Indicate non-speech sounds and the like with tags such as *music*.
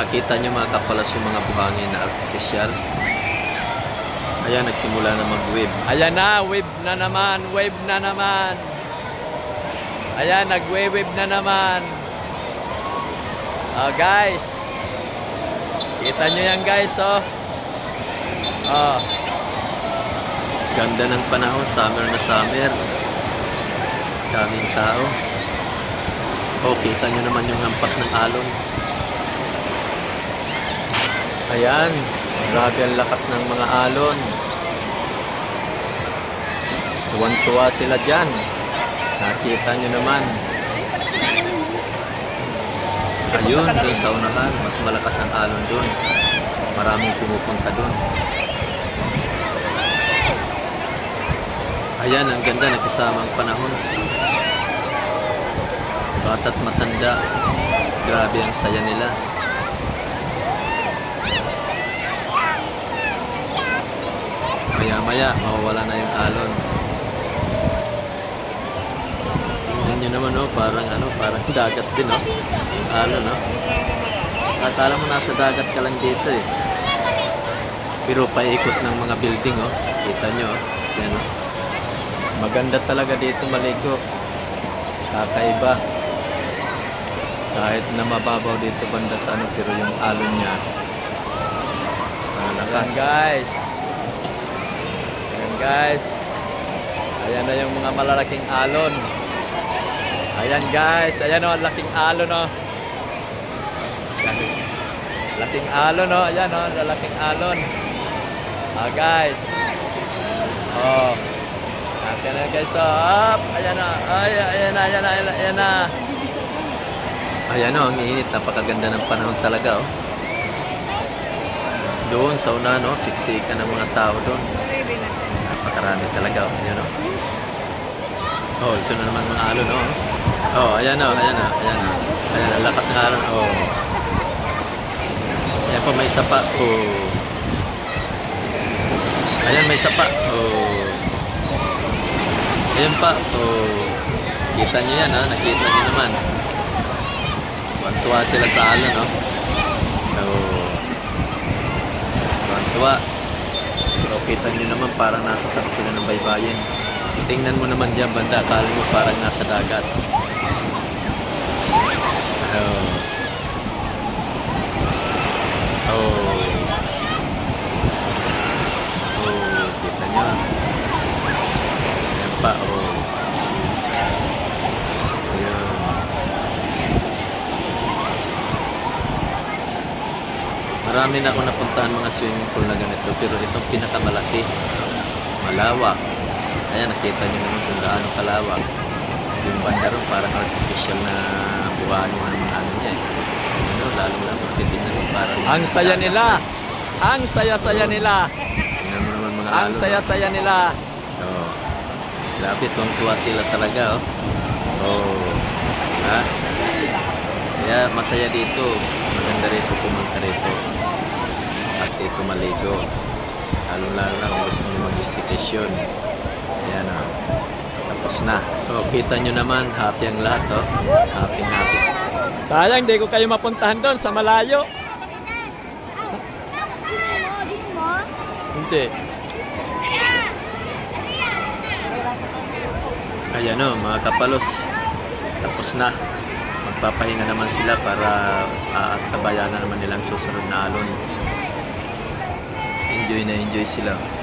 Nakita nyo mga kapalas yung mga buhangin na artificial. Ayan, nagsimula na mag-wave. Ayan na, wave na naman, wave na naman. Ayan, nag-wave na naman. Oh, guys. Kita nyo yan guys, oh. Oh. Ganda ng panahon, summer na summer. Daming tao. Oh, kita nyo naman yung hampas ng alon. Ayan, grabe ang lakas ng mga alon. Tuwan-tuwa sila dyan. Nakita nyo naman. Ayun, doon sa unahan, mas malakas ang alon doon. Maraming pumupunta doon. Ayan, ang ganda, nagkasama ang panahon. Bata't matanda, grabe ang saya nila. Maya-maya, mawawala na yung alon. Tingnan nyo naman, oh, parang ano, parang *laughs* dagat din, oh. Alon, oh. Akala mo nasa dagat ka lang dito, eh. Pero paikot ng mga building, oh. Kita nyo, oh. Yan, oh. Maganda talaga dito maligo. Kakaiba. Kahit na mababaw dito banda sa ano, pero yung alon niya, malakas. guys. Guys. Ayan na yung mga malalaking alon. Ayan guys. Ayan o, laking alon o. Laking alon o. Ayan o, lalaking alon. Ah guys. Oh. Ayan na guys o. Up. Ayan na. Ay, ayan na, ayan na, ayan na. Ayan na. Ayan o, ang init. Napakaganda ng panahon talaga o. Doon sa una no, siksikan ng mga tao doon. Napakarami talaga oh. Ayan oh. Oh, ito na naman mga alon oh. Oh, ayan oh, ayan oh, ayan oh. Ayan, ang lakas ng alon. Oh. Ayan pa, may isa. Oh. Ayan, may isa. Oh. Ayan pa. Oh. Kita niyo yan ha, nakita niyo naman. Tuwa sila sa alon oh. Oh. Tuwa. Pero kita nyo naman parang nasa tabi sila ng baybayin. Tingnan mo naman dyan banda, akala mo parang nasa dagat. Oh. Oh. Oh, kita nyo. Ayan pa, oh. Ayan. Marami na ako napuntahan mga swimming pool na ganito pero itong pinakamalaki malawak ayan nakita nyo naman kung gaano kalawak yung banda ron parang artificial na buwan yung mga ano niya eh. ano, lalo lang kung titignan mo parang Ang saya nila. Ang saya-saya nila. tingnan mo naman mga Ang saya-saya nila. oh. grabe tuwang-tuwa sila talaga oh. oh. ha kaya masaya dito maganda rito pumunta rito at dito maligo. Lalo lalo na kung gusto nyo mag-staycation ayan o tapos na. Oh, kita nyo naman happy ang lahat oh. happy happy. Sayang, di ko kayo mapuntahan doon sa malayo. Hindi. ayan o mga kapalos. Tapos na. Magpapahinga naman sila para uh, tabayan na naman nilang susunod na alon enjoy na enjoy sila